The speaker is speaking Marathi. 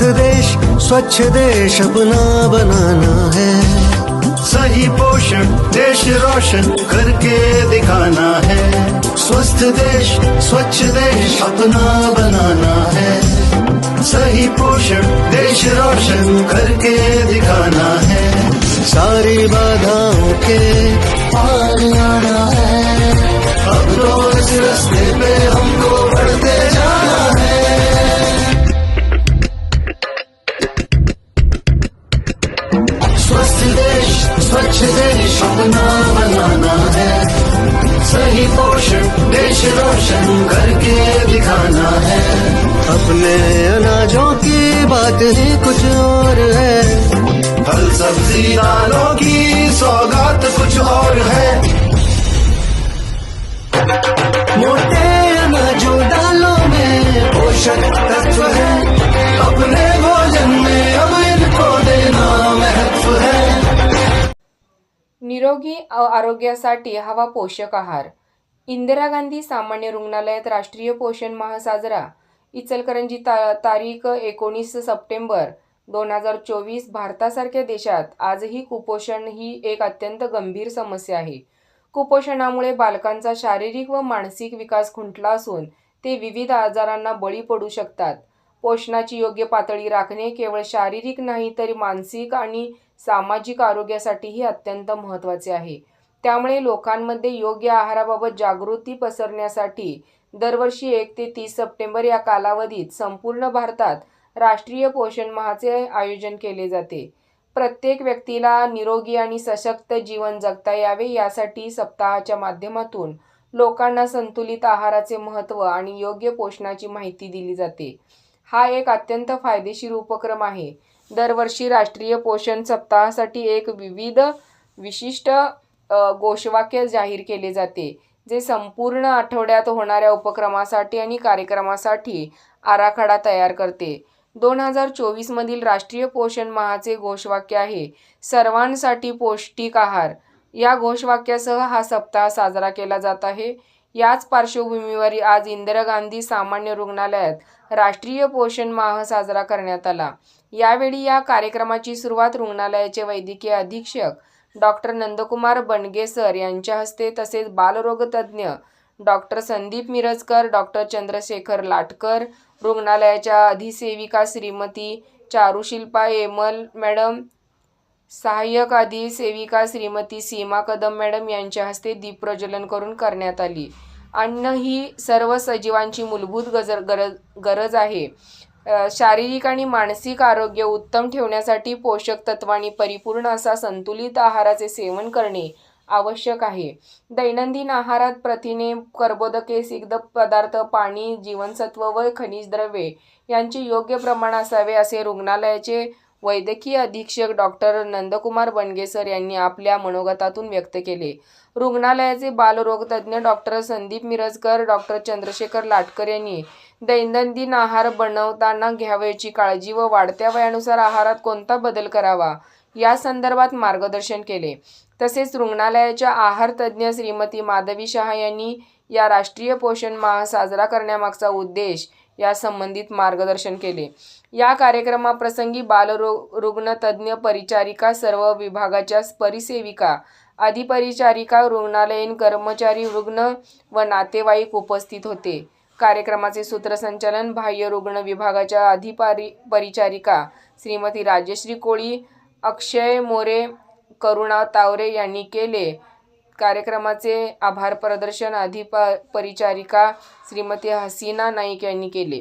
स्वच्छ देश अपना बनाना है। सही पोषण, देश रोशन करके दिखाना है। स्वस्थ देश, स्वच्छ देश अपना बनाना है। सही पोषण, देश रोशन करके दिखाना है। सारी बाधाओं के पार आना है। अब इस रास्ते पे हमको स्वच्छ देश बनाना है। सही पोषण, देश रोशन करके दिखाना है। अपने अनाजों की बात ही कुछ और है। फल सब्ज़ी दालों की सौगात कुछ और है। निरोगी आरोग्यासाठी हवा पोषक आहार. इंदिरा गांधी सामान्य रुग्णालयात राष्ट्रीय पोषण माह साजरा. इचलकरंजी ता तारीख एकोणीस सप्टेंबर दोन हजार चोवीस भारतासारख्या देशात आजही कुपोषण ही एक अत्यंत गंभीर समस्या आहे. कुपोषणामुळे बालकांचा शारीरिक व मानसिक विकास खुंटला असून ते विविध आजारांना बळी पडू शकतात. पोषणाची योग्य पातळी राखणे केवळ शारीरिक नाही तर मानसिक आणि सामाजिक आरोग्यासाठीही अत्यंत महत्त्वाचे आहे. त्यामुळे लोकांमध्ये योग्य आहाराबाबत जागृती पसरण्यासाठी दरवर्षी एक ते तीस सप्टेंबर या कालावधीत संपूर्ण भारतात राष्ट्रीय पोषण महाचे आयोजन केले जाते. प्रत्येक व्यक्तीला निरोगी आणि सशक्त जीवन जगता यावे यासाठी सप्ताहाच्या माध्यमातून लोकांना संतुलित आहाराचे महत्त्व आणि योग्य पोषणाची माहिती दिली जाते. हा एक अत्यंत फायदेशीर उपक्रम आहे. दरवर्षी राष्ट्रीय पोषण सप्ताहासाठी एक विविध विशिष्ट घोषवाक्य जाहीर केले जाते जे संपूर्ण आठवड्यात होणाऱ्या उपक्रमासाठी आणि कार्यक्रमासाठी आराखडा तयार करते. दोन हजार चोवीसमधील राष्ट्रीय पोषण माहाचे घोषवाक्य आहे सर्वांसाठी पौष्टिक आहार. या घोषवाक्यासह हा सप्ताह साजरा केला जात आहे. याच पार्श्वभूमीवर आज इंदिरा गांधी सामान्य रुग्णालयात राष्ट्रीय पोषण माह साजरा करण्यात आला. यावेळी या कार्यक्रमाची सुरुवात रुग्णालयाचे वैद्यकीय अधीक्षक डॉक्टर नंदकुमार बनगे सर यांच्या हस्ते तसेच बालरोगतज्ञ डॉक्टर संदीप मिरजकर डॉक्टर चंद्रशेखर लाटकर रुग्णालयाच्या अधिसेविका श्रीमती चारुशिल्पा एमल मॅडम सहाय्यक अधिसेविका श्रीमती सीमा कदम मॅडम यांच्या हस्ते दीपप्रज्वलन करून करण्यात आली. अन्न ही सर्व सजीवांची मूलभूत गजर गरज गरज आहे. शारीरिक आणि मानसिक आरोग्य उत्तम ठेवण्यासाठी पोषक तत्वांनी परिपूर्ण असा संतुलित आहाराचे सेवन करणे आवश्यक आहे. दैनंदिन आहारात प्रथिने कर्बोदके सिग्ध पदार्थ पाणी जीवनसत्व व खनिज द्रव्ये यांचे योग्य प्रमाण असावे असे रुग्णालयाचे वैद्यकीय अधीक्षक डॉक्टर नंदकुमार बनगेसर यांनी आपल्या मनोगतातून व्यक्त केले. रुग्णालयाचे बालरोगतज्ञ डॉक्टर संदीप मिरजकर डॉक्टर चंद्रशेखर लाटकर यांनी दैनंदिन आहार बनवताना घ्यावयाची काळजी व वाढत्या वयानुसार आहारात कोणता बदल करावा या संदर्भात मार्गदर्शन केले. तसेच रुग्णालयाच्या आहार तज्ज्ञ श्रीमती माधवी शहा यांनी या राष्ट्रीय पोषण माह साजरा करण्यामागचा उद्देश या संबंधित मार्गदर्शन केले. या कार्यक्रमाप्रसंगी बालरोग रुग्णतज्ज्ञ परिचारिका सर्व विभागाच्या परिसेविका अधिपरिचारिका रुग्णालयीन कर्मचारी रुग्ण व नातेवाईक उपस्थित होते. कार्यक्रमाचे सूत्रसंचालन बाह्य रुग्ण विभागाच्या अधिपारी परिचारिका श्रीमती राजश्री कोळी अक्षय मोरे करुणा तावरे यांनी केले. कार्यक्रमाचे आभार प्रदर्शन अधिप परिचारिका श्रीमती हसीना नाईक यांनी केले.